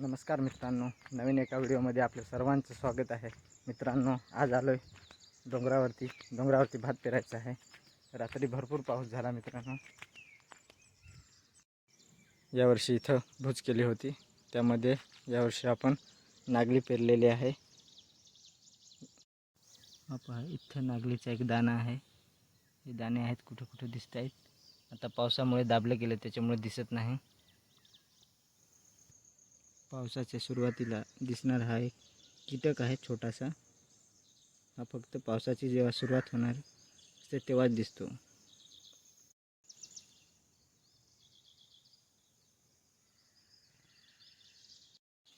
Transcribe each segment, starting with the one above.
नमस्कार मित्रांनो नवीन एका व्हिडिओमध्ये आपलं सर्वांचं स्वागत आहे. मित्रांनो आज आलो आहे डोंगरावरती. डोंगरावरती भात पेरायचा आहे. रात्री भरपूर पाऊस झाला मित्रांनो. यावर्षी इथं भूज केली होती. त्यामध्ये यावर्षी आपण नागली पेरलेली आहे. हा इथं नागलीचा एक दाणा आहे. हे दाणे आहेत कुठे कुठे दिसत आहेत आता पावसामुळे दाबले गेले त्याच्यामुळे दिसत नाही. पावसाच्या सुरुवातीला दिसणार हा एक कीटक आहे छोटासा. हा फक्त पावसाची जेव्हा सुरुवात होणार असते तेव्हाच दिसतो.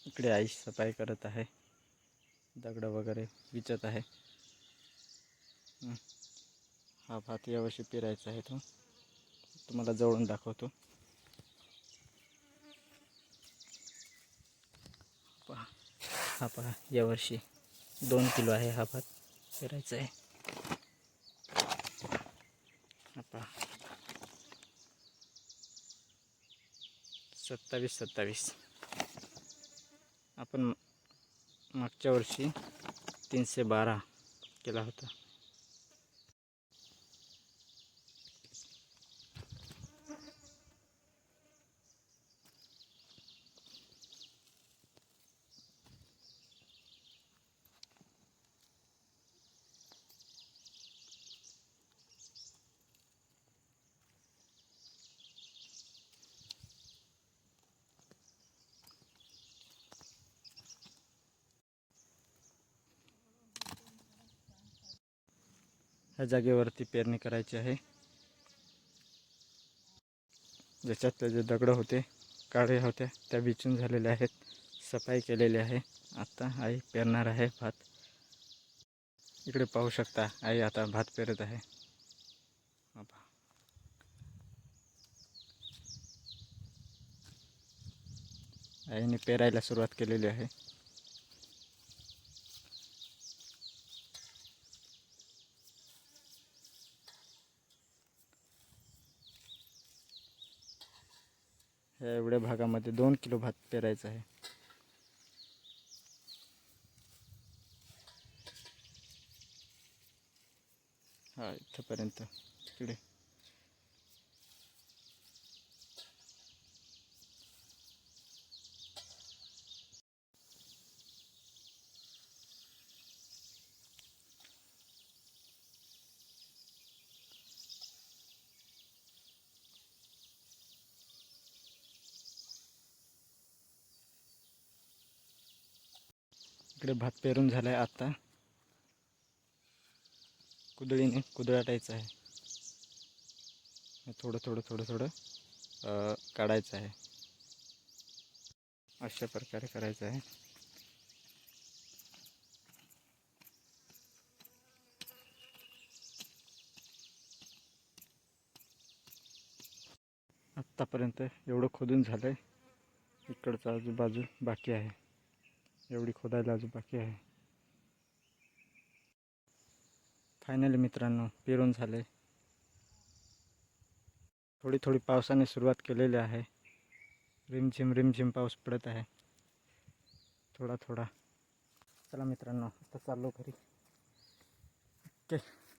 इकडे आई सफाई करत आहे. दगड वगैरे विचत आहे. हा. भात यावर्षी पेरायचा आहे तो. तुम्हाला जवळून दाखवतो. हा पहा यावर्षी दोन किलो आहे हा भात. पेरायचा आहे. हा पहा. सत्तावीस सत्तावीस. आपण मागच्या वर्षी तीनशे बारा केला होता. ह्या जागेवरती पेरणी करायची आहे. ज्याच्यात जे दगडं होते काळे होत्या त्या विचून झालेल्या आहेत. सफाई केलेली आहे. आता आई पेरणार आहे भात. इकडे पाहू शकता आई आता भात पेरत आहे. आईने पेरायला सुरुवात केलेली आहे. ह्या एवढ्या भागामध्ये दोन किलो भात पेरायचा आहे. हा इथंपर्यंत. तिकडे. इकडे भात पेरून झाला आहे आता. कुदळीने कुदळाटायचं आहे. थोडं थोडं थोडं थोडं काढायचं आहे. अशा प्रकारे करायचं आहे. आत्तापर्यंत एवढं खोदून झालं आहे इकडचं आजूबाजू बाकी आहे. एवढी खोदायला अजून बाकी आहे. फायनली मित्रांनो पेरून झाले थोडी थोडी पावसाने सुरुवात केलेली आहे. रिमझिम रिमझिम पाऊस पडत आहे. थोडा थोडा. चला मित्रांनो आता चाललो घरी. ओके